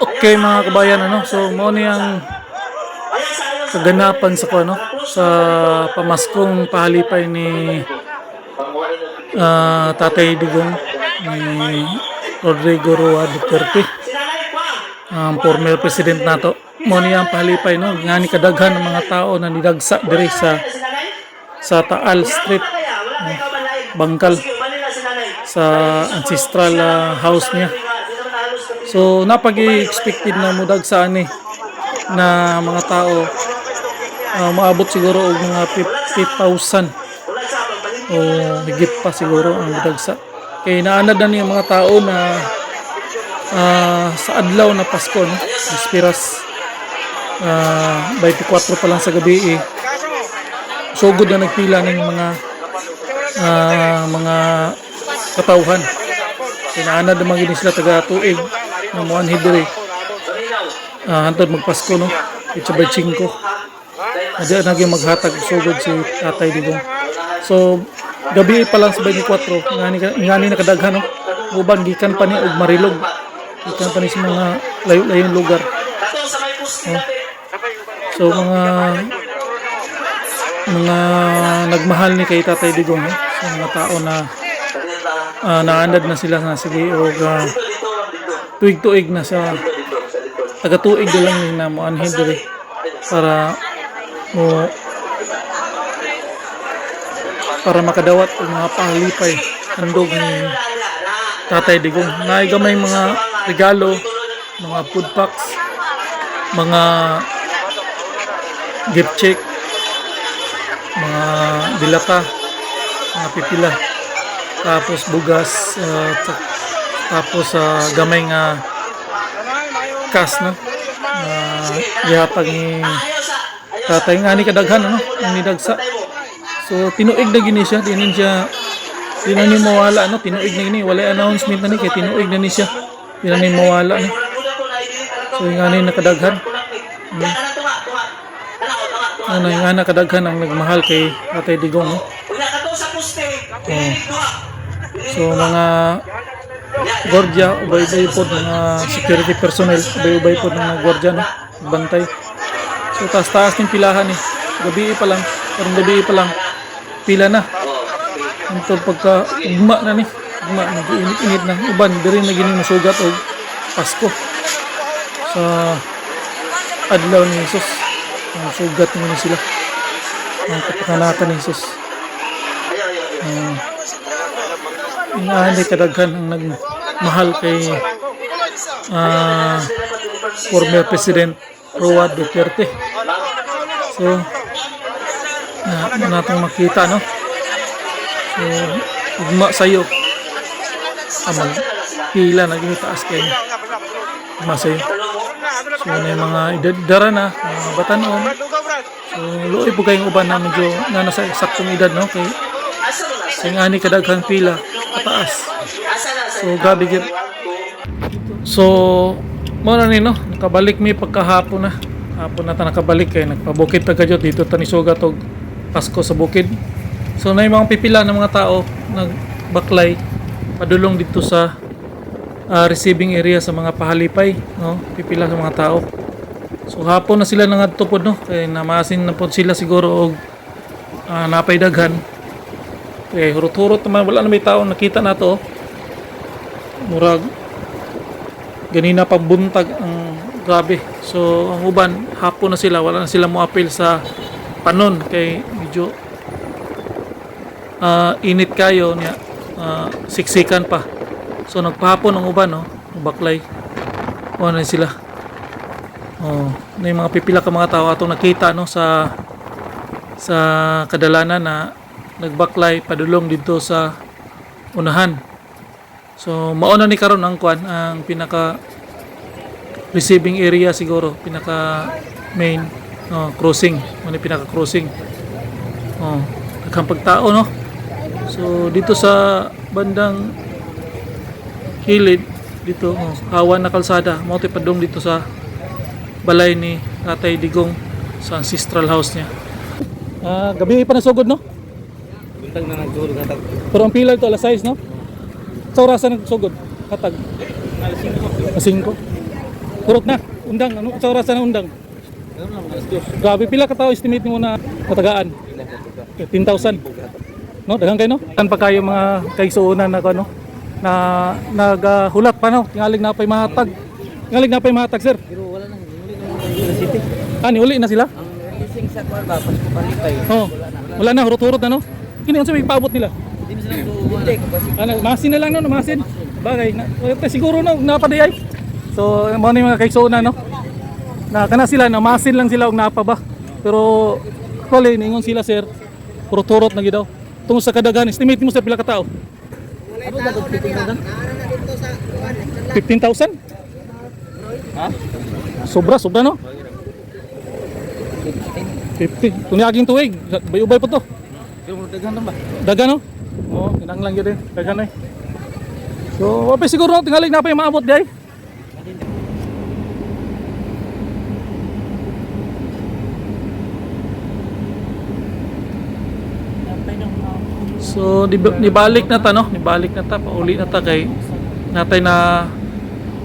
Okay mga kabayan ano, so mo ni ang kaganapan sa kuno sa pamaskong pahalipay ni ah, Tatay Digong ni Rodrigo Roa Duterte ang former president nato. Mo ni ang pahalipay no? Nga ni kadaghan ng mga tao na nidagsa diri sa sa Taal Street Bangkal sa ancestral ah, house niya So napag-expected na mudag sa ani na mga tao ah, maabot siguro og mga 50,000 o higit pa siguro ang mudagsa. Kay naanad na niya mga tao na ah, sa adlaw na Pasko no, Espiras ah 24 pa lang sa gabi eh. Sugod na nagpila ng mga ah, mga katauhan. Kinaanad naman gini sila taga tuig na muan hidri. Ah, hantod magpasko no. Itsa by 5. Adya naging maghatag sugod si Tatay Digong. So gabi pa lang sa 24 ngani ngani nakadaghan no. Uban gikan pa ni og Marilog. Gikan pa ni sa mga layo-layong lugar. Oh. So mga mga nagmahal ni kay Tatay Digong no. Sa mga tao na ah, naanad na sila na sige og ah, tuig-tuig na sa taga-tuig na lang ni na mo para mo para makadawat og mga pahalipay handog ni Tatay Digong. Naay gamay mga regalo, mga food packs, mga gift check, mga dilata, mga pipila, tapos bugas, ta- tapos sa gamay nga kas no? Uh, gihatag ni tatay nga ni kadaghan ano? Ang nidagsa so tinuig na gini siya. Dinin siya. Di na ni mawala ano? Tinuig na gini. Wala announcement na ni kay tinuig na ni siya. Di na ni mawala no? So nga ni nakadaghan. Hmm. ano nga nakadaghan ang nagmahal kay tatay Digong no? Oh. so mga gordya, ubay-ubay po mga security personnel, ubay-ubay po ng mga gordya, no? Bantay. So, taas-taas ng pilahan eh. Gabi pa lang, parang gabi pa lang, pila na. Ito pagka ugma na ni, ugma, nag-init-init na. Uban, diri na gini masugat o Pasko. Sa adlaw ni Jesus. Ang sugat ni sila. Ang kapakanakan ni Jesus. Uh, inaanay kadaghan ang nagmahal kay ah former President Roa Duterte. So, na, na natong makita, no? So, ugma sa'yo. Amag, pila na gini taas kayo. Ugma sa'yo. So, na yung mga idadara na, mga batanon. So, luoy po kayong uban na medyo na nasa saktong edad, no? Kay, Sing ani kadaghan pila pataas. So gabi gid. So mo na ni no, nakabalik mi pagkahapon na. Hapon na ta nakabalik kay nagpabukid ta kadyo dito ta ni sugat og Pasko sa bukid. So na mga pipila ng mga tao nagbaklay padulong dito sa ah, receiving area sa mga pahalipay, no? Pipila sa mga tao. So hapon na sila nangadto pod no, kay namasin na pod sila siguro og ah, napay daghan. Eh, hurot-hurot naman. Wala na may tao nakita na to. Murag. Ganina pang buntag ang grabe. So, ang uban, hapon na sila. Wala na sila mo appeal sa panon. Kay medyo ah, init kayo niya. ah, siksikan pa. So, nagpahapon ang uban, no? Ang baklay. Wala na sila. Oh, na mga pipila ka mga tao atong nakita no sa sa kadalanan na nagbaklay padulong dito sa unahan. So mauna ni karon ang kwan ang pinaka receiving area siguro, pinaka main oh, crossing, ano pinaka crossing. Oh, daghang pagtao no. So dito sa bandang hilid dito oh, hawan na kalsada, mo padung dito sa balay ni Tatay Digong sa ancestral house niya. Ah, gabi pa nasugod no? Buntag na nagdulog hatag. Pero ang pila ito, alas 6, no? Sa orasan nagsugod, hatag. Alas 5. Kurot na. Undang. Ano sa oras na undang? Alas. Grabe, pila ka tao estimate mo na matagaan? Ilan ka ito ka? 10,000. No, daghang kayo no? Kan pa kayo mga kaigsuonan na ano na naghulat pa no, tingalig na pay mahatag. Tingalig na pay mahatag, sir. Pero wala nang ng mga. Ah, uli na sila? Ang gising sa kwan ba, Pasko Palipay. Oh. Wala na, hurot-hurot na no. Kini unsa may paabot nila? Hindi kasi Ano, masin na lang no, masin. Bagay na. eh, siguro no napadayay. So, mo ni mga kaigsuonan no. Na kana sila na masin lang sila og napa ba. Pero actually ningon sila sir, hurot-hurot na gid daw. Tungod sa kadagan, estimate mo sa pila ka tao? Ano ba kung titingnan? 15,000? Ha? Sobra, sobra no? 50. Kung naging tuwig, bayubay po to. Mo daghan ba? No? Oo, kinang lang yun din. Daga na eh. So, wapay siguro no, tingalig na pa yung maabot di ay. So, nibalik na ta no? Nibalik na ta, pauli na ta kay natay na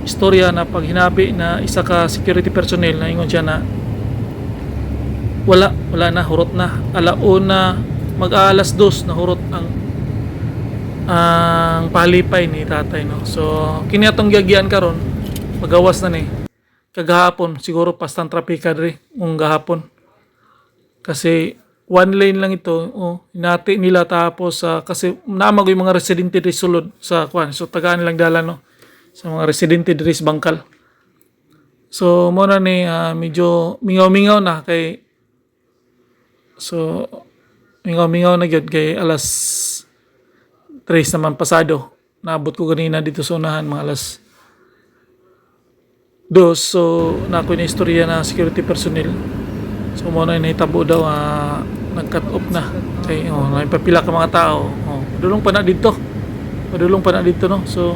istorya na pag hinabi na isa ka security personnel na ingon siya na wala, wala na, hurot na. Alauna, mag-aalas dos na hurot ang ang palipay ni tatay no. So, kini atong karon magawas na ni. Kagahapon siguro pastang trapika diri ung gahapon. Kasi one lane lang ito, oh, hinati nila tapos sa kasi namag mga residente diri sulod sa kwan. So tagaan nilang dala no sa mga residente diri sa Bangkal. So mo na ni ah, medyo mingaw-mingaw na kay So, mingaw-mingaw na gyud kay alas 3 naman pasado. Naabot ko kanina dito sa unahan, mga alas 2. So, na ako na istorya na security personnel. So, mo na nahitabo daw, ah, nag-cut off na. Kay, oh, napapila ka mga tao. Oh, padulong pa na dito. Padulong pa na dito, no? So,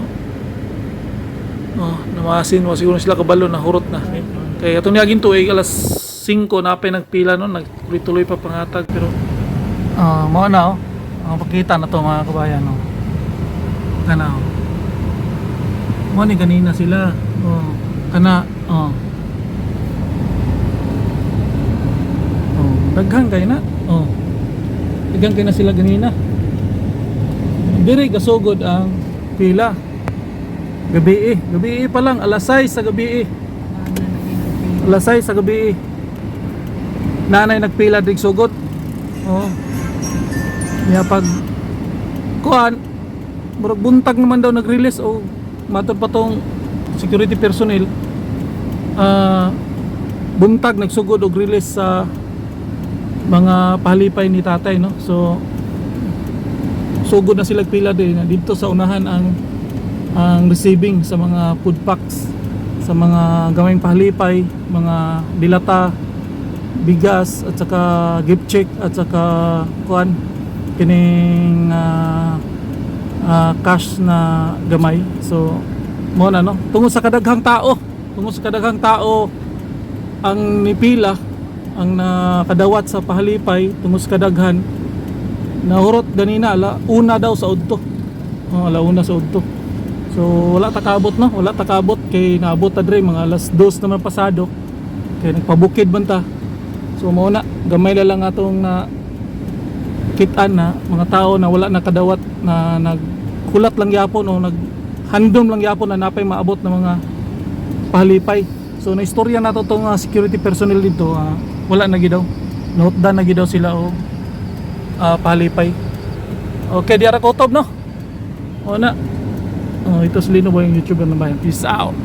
oh, namasin mo. Siguro sila kabalo na hurot na. Kaya itong niyagin to, eh, alas 5 na pa nagpila no, nagtuloy-tuloy pa pangatag pero ah mo na oh. Ang pakita na to mga kabayan no. Kana oh. Mo ni ganina sila. Oh, kana oh. Oh, daghan kay na. Oh. Daghan kay na sila ganina. Diri gasugod ang pila. Gabi eh. Gabi eh pa lang alas 6 sa gabi eh. Alas 6 sa gabi eh. Nanay nagpila dig sugot. Oh. Niya pag kuan buntag naman daw nag-release o matod pa tong security personnel ah buntag nagsugod og release sa mga palipay ni tatay no? So sugod na sila pila din. Na dito sa unahan ang ang receiving sa mga food packs sa mga gawing palipay mga dilata bigas at saka gift check at saka kuan kining ah, ah, cash na gamay. So mo na no? Tungod sa kadaghang tao. Tungod sa kadaghang tao ang nipila ang nakadawat sa pahalipay tungod sa kadaghan. Nahurot ganina ala una daw sa udto. Oh, ala una sa udto. So wala takabot no? Wala takabot. Kay naabot ta dre mga alas 2 naman pasado. Kay nagpabukid man ta. So mo na gamay na lang atong na kitaan na mga tao na wala nakadawat na nagkulat lang yapon o naghandom lang yapon na napay maabot ng mga pahalipay. So na istorya na to tong ah, security personnel dito ah, wala na gidaw. Note na gidaw sila o ah, pahalipay. Okay, di ara kotob no. O na. Oh, ito si Lino Boy yung YouTuber na bayan. Peace out.